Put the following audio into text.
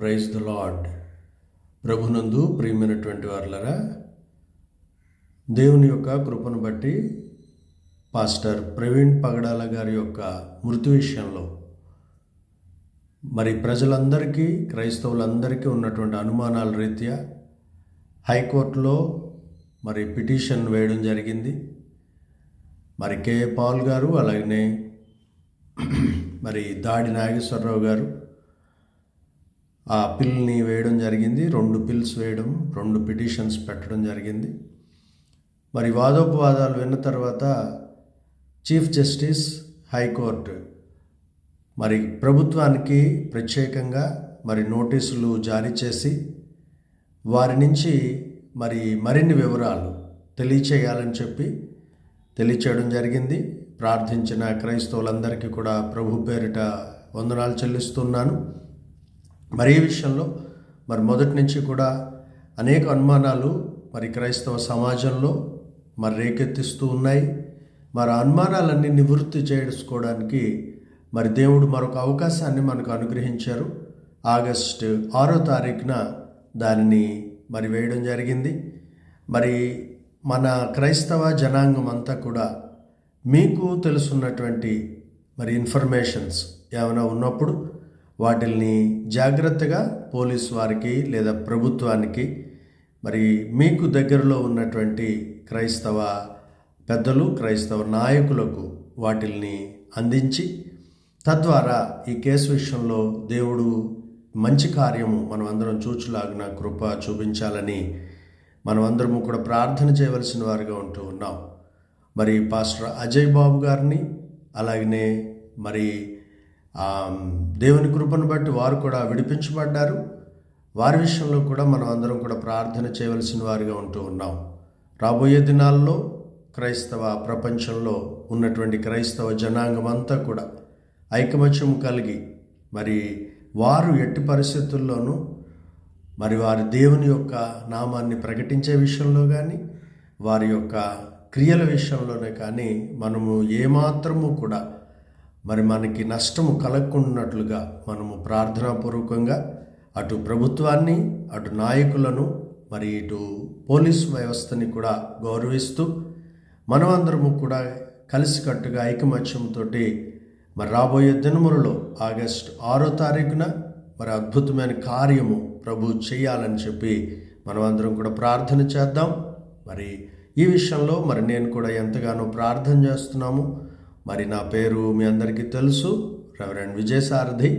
Praise the lord. ప్రభునందు ప్రియమైనటువంటి వారులరా దేవుని యొక్క కృపను బట్టి పాస్టర్ ప్రవీణ్ పగడాల గారి యొక్క మృతి విషయంలో మరి ప్రజలందరికీ క్రైస్తవులందరికీ ఉన్నటువంటి అనుమానాల రీత్యా హైకోర్టులో మరి పిటిషన్ వేయడం జరిగింది. మరి కే పాల్ గారు అలాగనే మరి దాడి నాగేశ్వరరావు గారు ఆ పిల్ని వేయడం జరిగింది రెండు పిల్స్ వేయడం రెండు పిటిషన్స్ పెట్టడం జరిగింది. మరి వాదోపవాదాలు విన్న తర్వాత చీఫ్ జస్టిస్ హైకోర్టు మరి ప్రభుత్వానికి ప్రత్యేకంగా మరి నోటీసులు జారీ చేసి వారి నుంచి మరి మరిన్ని వివరాలు తెలియచేయాలని చెప్పి తెలియచేయడం జరిగింది. ప్రార్థించిన క్రైస్తవులందరికీ కూడా ప్రభు పేరిట వందనాలు చెల్లిస్తున్నాను. మరి ఈ విషయంలో మరి మొదటి నుంచి కూడా అనేక అనుమానాలు మరి క్రైస్తవ సమాజంలో మరి రేకెత్తిస్తూ ఉన్నాయి. మరి అనుమానాలన్నీ నివృత్తి చేసుకోవడానికి మరి దేవుడు మరొక అవకాశాన్ని మనకు అనుగ్రహించారు. ఆగస్టు ఆరో తారీఖున దానిని మరి వేయడం జరిగింది. మరి మన క్రైస్తవ జనాంగం అంతా కూడా మీకు తెలుసున్నటువంటి మరి ఇన్ఫర్మేషన్స్ ఏమైనా ఉన్నప్పుడు వాటిల్ని జాగ్రత్తగా పోలీస్ వారికి లేదా ప్రభుత్వానికి మరి మీకు దగ్గరలో ఉన్నటువంటి క్రైస్తవ పెద్దలు క్రైస్తవ నాయకులకు వాటిల్ని అందించి తద్వారా ఈ కేసు విషయంలో దేవుడు మంచి కార్యము మనం అందరం చూచులాగిన కృప చూపించాలని మనం అందరము కూడా ప్రార్థన చేయవలసిన వారిగా ఉంటూ ఉన్నాం. మరి పాస్టర్ అజయ్ బాబు గారిని అలాగనే మరి దేవుని కృపను బట్టి వారు కూడా విడిపించబడ్డారు. వారి విషయంలో కూడా మనం అందరం కూడా ప్రార్థన చేయవలసిన వారిగా ఉంటూ ఉన్నాం. రాబోయే దినాల్లో క్రైస్తవ ప్రపంచంలో ఉన్నటువంటి క్రైస్తవ జనాంగం అంతా కూడా ఐకమత్యం కలిగి మరి వారు ఎట్టి పరిస్థితుల్లోనూ మరి వారి దేవుని యొక్క నామాన్ని ప్రకటించే విషయంలో కానీ వారి యొక్క క్రియల విషయంలోనే కానీ మనము ఏమాత్రము కూడా మరి మనకి నష్టము కలగకున్నట్లుగా మనము ప్రార్థనాపూర్వకంగా అటు ప్రభుత్వాన్ని అటు నాయకులను మరి ఇటు పోలీసు వ్యవస్థని కూడా గౌరవిస్తూ మనమందరము కూడా కలిసికట్టుగా ఐకమత్యంతో మరి రాబోయే దినములలో ఆగస్టు ఆరో తారీఖున మరి అద్భుతమైన కార్యము ప్రభు చేయాలని చెప్పి మనమందరం కూడా ప్రార్థన చేద్దాం. మరి ఈ విషయంలో మరి నేను కూడా ఎంతగానో ప్రార్థన చేస్తున్నాము. మరి నా పేరు మీ అందరికీ తెలుసు రెవరెండ్ విజయసారథి